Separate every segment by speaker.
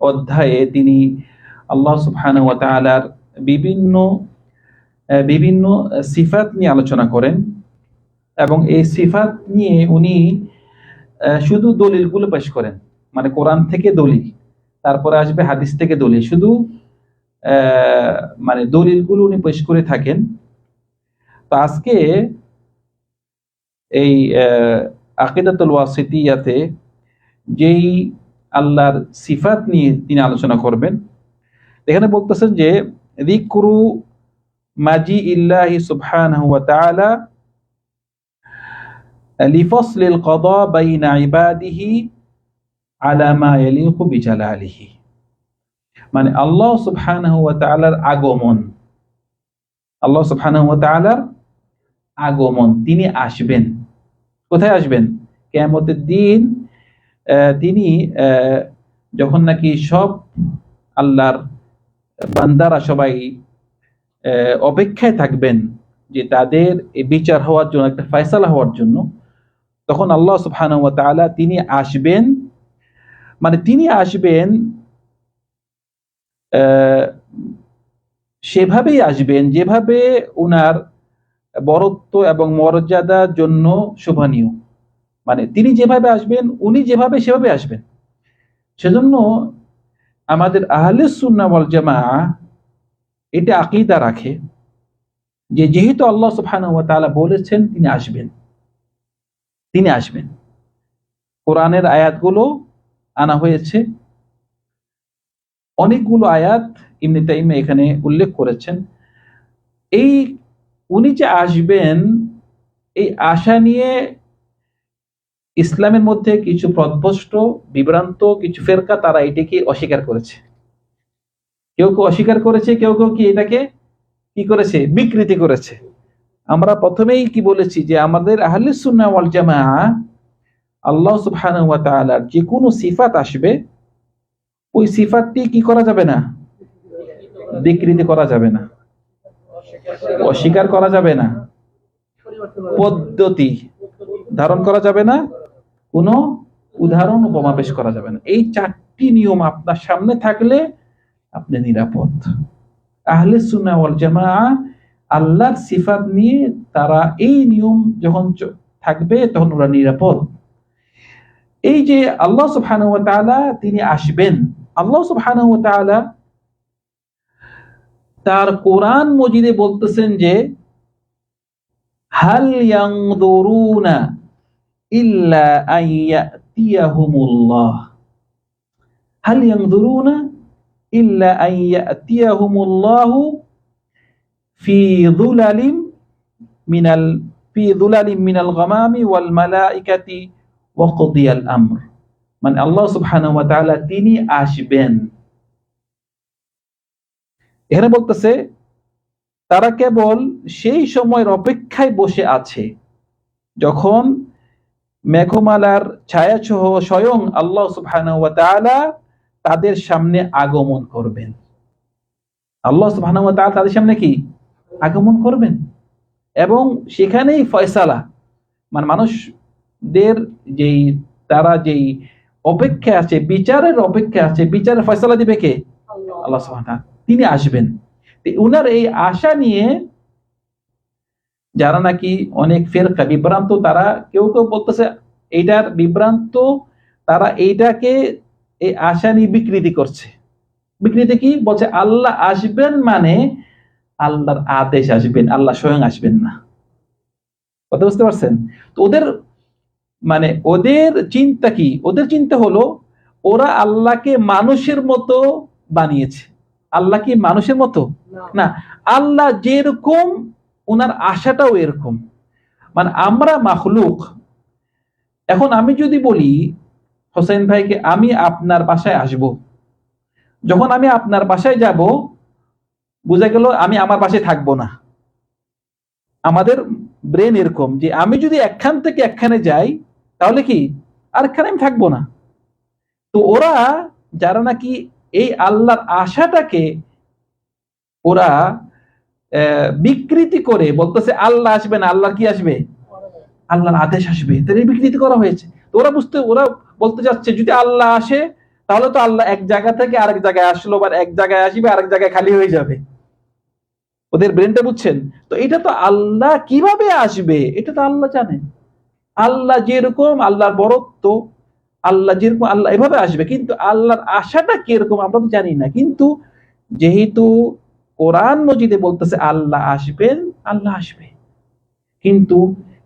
Speaker 1: অধ্যায়ে তিনি আল্লাহ তাআলার বিভিন্ন বিভিন্ন সিফাত নিয়ে আলোচনা করেন এবং এই সিফাত নিয়ে উনি শুধু দলিলগুলো পেশ করেন। মানে কোরআন থেকে দলিল, তারপরে আসবে হাদিস থেকে দলিল। শুধু মানে দলিলগুলো উনি পেশ করে থাকেন। তো আজকে এই আকিদাতুল ওয়াসিতিয়াতে যেই আল্লাহর সিফাত নিয়ে তিনি আলোচনা করবেন এখানে বলতেছেন যে রিকরু মাজি ইল্লাহি সুবহানাহু ওয়া তাআলা লিফসল القضاء بين عباده على ما يليق بجلاله মানে আল্লাহ সুবহানাহু ওয়া তাআলার আগমন আল্লাহ সুবহানাহু ওয়া তাআলার আগমন তিনি আসবেন কোথায় আসবেন কিয়ামতের দিন আহ, তিনি যখন নাকি সব আল্লাহর বান্দারা সবাই অপেক্ষায় থাকবেন যে তাদের বিচার হওয়ার জন্য, একটা ফয়সালা হওয়ার জন্য, তখন আল্লাহ তাআলা তিনি আসবেন মানে তিনি আসবেন সেভাবেই আসবেন, যেভাবে উনার বরত্ব এবং মর্যাদার জন্য শোভনীয়। মানে তিনি যেভাবে আসবেন, উনি যেভাবে সেভাবে আসবেন। সেজন্য আমাদের আহলে সুন্নাহ ওয়াল জামাআ এটা আকীদা রাখে যে যেহেতু আল্লাহ সুবহানাহু ওয়া বলেছেন তিনি আসবেন তিনি আসবেন। কোরআনের আয়াতগুলো আনা হয়েছে। অনেকগুলো আয়াত ইবনে তাইমিয়া এখানে উল্লেখ করেছেন। এই উনি যে আসবেন, এই আশা নিয়ে ইসলামের মধ্যে কিছু প্রদ্ভষ্ট বিভ্রান্ত, কিছু ফেরকা তারা এটাকে অস্বীকার করেছে। কেউ কেউ অস্বীকার করেছে, কেউ কেউ কি এটাকে কি করেছে? বিকৃতি করেছে। আমরা প্রথমেই কি বলেছি যে আমাদের আল্লাহ সুবহানাহু ওয়া যে কোনো সিফাত আসবে, ওই সিফাতটি কি করা যাবে না? বিকৃতি করা যাবে না। অস্বীকার করা যাবে না। পদ্ধতি ধারণ করা যাবে না। কোনো উদাহরণ উপমা পেশ করা যাবে না। এই চারটি নিয়ম আপনার সামনে থাকলে আপনি নিরাপদ। আহলে সুন্নাহ ওয়াল জামাআ আল্লাহর সিফাত নিয়ে তারা এই নিয়ম যখন থাকবে তখন ওরা নিরাপদ। এই যে আল্লাহ ওয়া তিনি আসবেন, আল্লাহ ওয়া তার কোরআন মজিদে বলতেছেন যে, হাল ইয়ানদুরুনা ইল্লা আমর মানে আল্লাহ সুবহানাহু ওয়া তাআলা তিনি আসবেন। এখানে বলতেছে, তারা কেবল সেই সময়ের অপেক্ষায় বসে আছে, যখন মেঘমালার ছায়াসহ স্বয়ং আল্লাহ সুবহানাহু ওয়া তাআলা তাদের সামনে আগমন করবেন। আল্লাহ সুবহানাহু ওয়া তাআলা তাদের সামনে কি? আগমন করবেন। এবং সেখানেই ফয়সালা। মানে মানুষদের যেই তারা যেই অপেক্ষা আছে বিচারের অপেক্ষা আছে বিচারের ফয়সালা দিবে কে? আল্লাহ। সুবহানাহু তিনি আসবেন। উনার এই আশা নিয়ে যারা নাকি অনেক ফেরকা বিভ্রান্ত তারা কেউ কেউ বলতেছে এইটার বিভ্রান্ত তারা এইটাকে এই আশা নিয়ে বিকৃতি করছে। বিকৃতি কি? বলছে আল্লাহ আসবেন মানে আল্লাহর আদেশ আসবেন আল্লাহ স্বয়ং আসবেন না। কথা বুঝতে পারছেন? তো ওদের মানে ওদের চিন্তা কি? ওদের চিন্তা হলো ওরা আল্লাহকে মানুষের মতো বানিয়েছে। আল্লাহ কি মানুষের মতো? না। আল্লাহ যেরকম ওনার আশাটাও এরকম। মানে আমরা মাখলুক। এখন আমি যদি বলি, হোসেন ভাইকে আমি আপনার বাসায় আসব। যখন আমি আপনার বাসায় যাব, বোঝা গেল আমি আমার বাসায় থাকব না। আমাদের ব্রেন এরকম যে আমি যদি একখান থেকে একখানে যাই, তাহলে কি? আরেকখানে আমি থাকব না। তো ওরা যারা নাকি এই আল্লাহর আশাটাকে ওরা বিকৃতি করে বলতেছে, আল্লাহ আসবে না আল্লাহর কি আসবে? আল্লাহর আদেশ আসবে। এই বিকৃতি করা হয়েছে। তো ওরা বুঝতে, ওরা বলতে যাচ্ছে যদি আল্লাহ আসে, তাহলে তো আল্লাহ এক জায়গা থেকে আরেক জায়গায় আসলো বা এক জায়গায় আসবে, আরেক জায়গায় খালি হয়ে যাবে। ওদের ব্রেনটা বুঝছেন? তো এটা তো আল্লাহ কীভাবে আসবে? এটা তো আল্লাহ জানেন আল্লাহ যেরকম, আল্লাহর বরত্ব, আল্লাহ যেরকম, আল্লাহ এভাবে আসবে। কিন্তু আল্লাহর আশাটা কীরকম আমরা তো জানি না। কিন্তু যেহেতু কোরআন মজিদে বলতেছে, আল্লাহ আসবেন, আল্লাহ আসবে। কিন্তু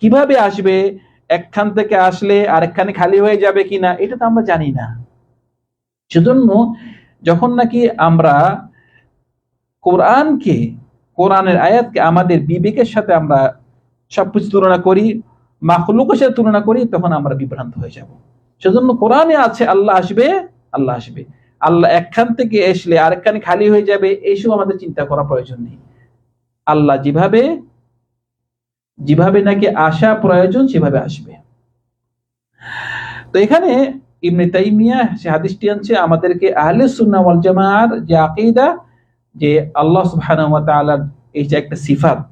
Speaker 1: কীভাবে আসবে? একখান থেকে আসলে আরেকখানে খালি হয়ে যাবে কিনা, এটা তো আমরা জানি না। সেজন্য যখন নাকি আমরা কোরআনকে, কোরআনের আয়াতকে আমাদের বিবেকের সাথে আমরা সবকিছু তুলনা করি, মাখলুকের সাথে তুলনা করি, তখন আমরা বিভ্রান্ত হয়ে যাব। সেজন্য কোরআনে আছে, আল্লাহ আসবে আল্লাহ আসবে। আল্লাহ একখান থেকে আসলে আরেকখানে খালি হয়ে যাবে, এইসব আমাদের চিন্তা করা প্রয়োজন নেই। আল্লাহ যেভাবে যেভাবে নাকি আসা প্রয়োজন, সেভাবে আসবে। তো এখানে ইবনে তাইমিয়া সে হাদিসটি আনছে, আমাদেরকে আহলে সুন্নাহ ওয়াল জামাআর যে আকীদা, যে আল্লাহ তাআলার এই যে একটা সিফাত,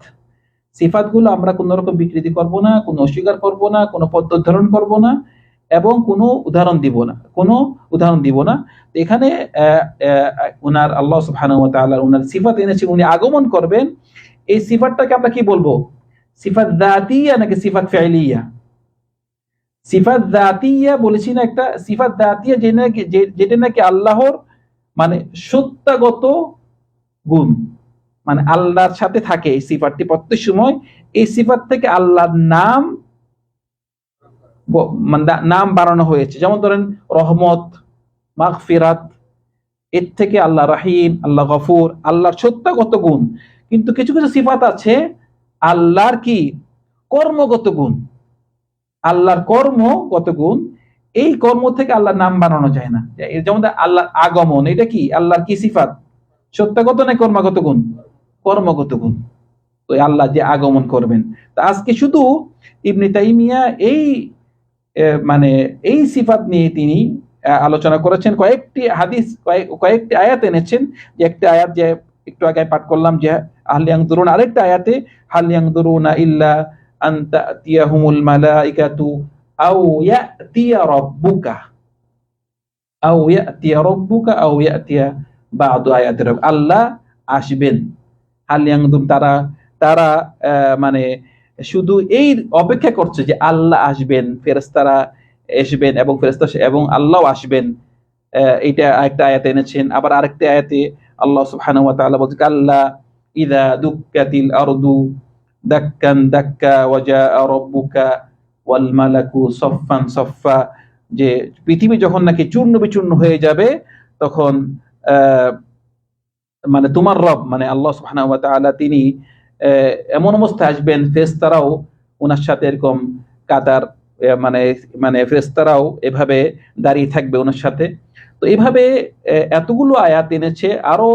Speaker 1: সিফাতগুলো আমরা কোনো রকম বিকৃতি করব না, কোনো অস্বীকার করব না, কোনো পদ্ধতি করব না। এবং কোনো উদাহরণ দিব না কোনো উদাহরণ দিব না। এখানে আহ, আল্লাহ তাআলা উনার সিফাত এনেছে উনি আগমন করবেন। এই সিফাতটাকে আমরা কি বলব? সিফাত দাতিয়া নাকি সিফাত ফেলিয়া সিফাত দাতিয়া বলেছি না একটা সিফাত দাতিয়া যে নাকি যেটা নাকি আল্লাহর মানে সত্যাগত গুণ মানে আল্লাহর সাথে থাকে এই সিফাতটি প্রত্যেক সময়। এই সিফাত থেকে আল্লাহর নাম মানে নাম বাড়ানো হয়েছে। যেমন ধরেন, রহমত, মাগফিরাত, এর থেকে আল্লাহ রাহিম, আল্লাহ গফুর, আল্লাহর সত্যাগত গুণ? কিন্তু কিছু কিছু সিফাত আছে, আল্লাহর কি? কর্মগত গুণ। আল্লাহর কর্মগত গুণ? এই কর্ম থেকে আল্লাহর নাম বানানো যায় না। যেমন আল্লাহর আগমন, এটা কি? আল্লাহর কি সিফাত? সত্যাগত না কর্মগত গুণ? কর্মগত গুণ। তো আল্লাহ যে আগমন করবেন। তা আজকে শুধু ইবনে তাইমিয়া এই মানে এই সিফাত নিয়ে তিনি আলোচনা করেছেন। কয়েকটি হাদিস, কয়েক- কয়েকটি আয়াত এনেছেন। যে একটা আয়াত যে একটু আগে পাঠ করলাম যে হালিয়াং দুরুন আরেকটা আয়াতে হালিয়াং দুরুনা ইল্লা আন তাতিয়াহুমুল মালাইকাতু আও ইয়াতিয়া রাব্বুকা আও রাব্বুকা বাদু আয়াতি আল্লাহ আসবেন। হালিয়াং তারা তারা মানে শুধু এই অপেক্ষা করছে যে আল্লাহ আসবেন ফেরেস্তারা আসবেন এবং ফেরেস্তা এবং আল্লাহ আসবেন। এইটা একটা আয়াতে এনেছেন। আবার আরেকটা আয়াতে আল্লাহ সুবহানাহু ওয়া তাআলা বলছে আল্লাহ ইদা দুক্কাতিল আরদু দাক্কান দাক্কা ওয়াজা রব্বুকা ওয়াল মালাকু সফফান সফফা। যে পৃথিবী যখন নাকি চূর্ণ বিচূর্ণ হয়ে যাবে, তখন মানে তোমার রব মানে আল্লাহ সুবহানাহু ওয়া তাআলা তিনি এমন অবস্থায় আসবেন ফেরেশতারাও ওনার সাথে এরকম কাতার মানে মানে ফেরেশতারাও এভাবে দাঁড়িয়ে থাকবে ওনার সাথে। তো এইভাবে আহ, এতগুলো আয়াত এনেছে আরও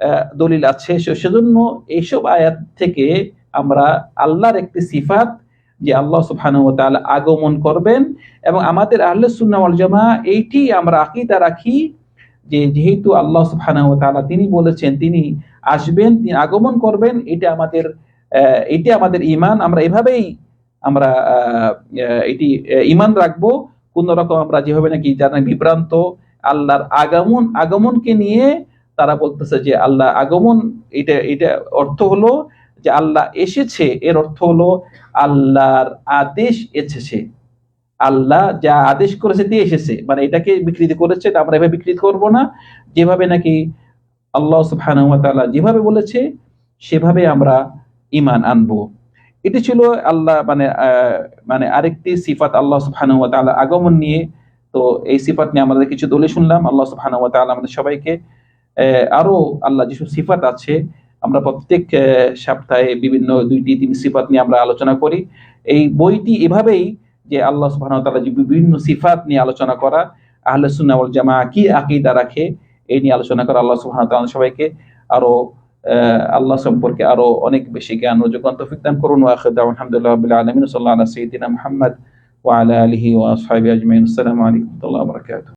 Speaker 1: আহ, দলিল আছে। সেজন্য এইসব আয়াত থেকে আমরা আল্লাহর একটি সিফাত যে আল্লাহ ওয়া আগমন করবেন এবং আমাদের আহলে সুন্নাহ ওয়াল জামাআহ এইটি আমরা আকীদা রাখি যে যেহেতু আল্লাহ তাআলা তিনি বলেছেন তিনি আসবেন, তিনি আগমন করবেন, এটা আমাদের এটি আমাদের ঈমান। আমরা এভাবেই আমরা এটি ঈমান রাখব। কোন রকম আমরা যেভাবে নাকি যারা বিভ্রান্ত, আল্লাহর আগমন, আগমনকে নিয়ে তারা বলতেছে যে আল্লাহ আগমন, এটা এটা অর্থ হলো যে আল্লাহ এসেছে, এর অর্থ হলো আল্লাহর আদেশ এসেছে। আল্লাহ যা আদেশ করেছে দিয়ে এসেছে। মানে এটাকে বিকৃতি করেছে আমরা এভাবে বিকৃতি করব না। যেভাবে নাকি আল্লাহ সুবহানাহু তাআলা যেভাবে বলেছে, সেভাবে আমরা ঈমান আনব। এটি ছিল আল্লাহ মানে মানে আরেকটি সিফাত আল্লাহ সুবহানাহু ওয়া আগমন নিয়ে। তো এই সিফাত নিয়ে আমাদের কিছু দলে শুনলাম। আল্লাহ সুবহানাহু ওয়া আমাদের সবাইকে আরও আল্লাহ যেসব সিফাত আছে, আমরা প্রত্যেক সপ্তাহে বিভিন্ন দুইটি, তিন সিফাত নিয়ে আমরা আলোচনা করি। এই বইটি এভাবেই যে আল্লাহ সুবহানাহু যে বিভিন্ন সিফাত নিয়ে আলোচনা করা, আহলে ওয়াল জামাআহ কি আকীদা রাখে এই নিয়ে আলোচনা করা আল্লাহ সুহান ওয়া সবাইকে আরও আহ, আল্লাহ সম্পর্কে আরও অনেক বেশি জ্ঞান ও যোগান তৌফিক দান করুন। আলহামদুলিল্লাহি আলামিন। সাল্লাল্লাহু আলা ওয়া আলিহি আজমাইন। আসসালামু আলাইকুম বারাকাতুহু।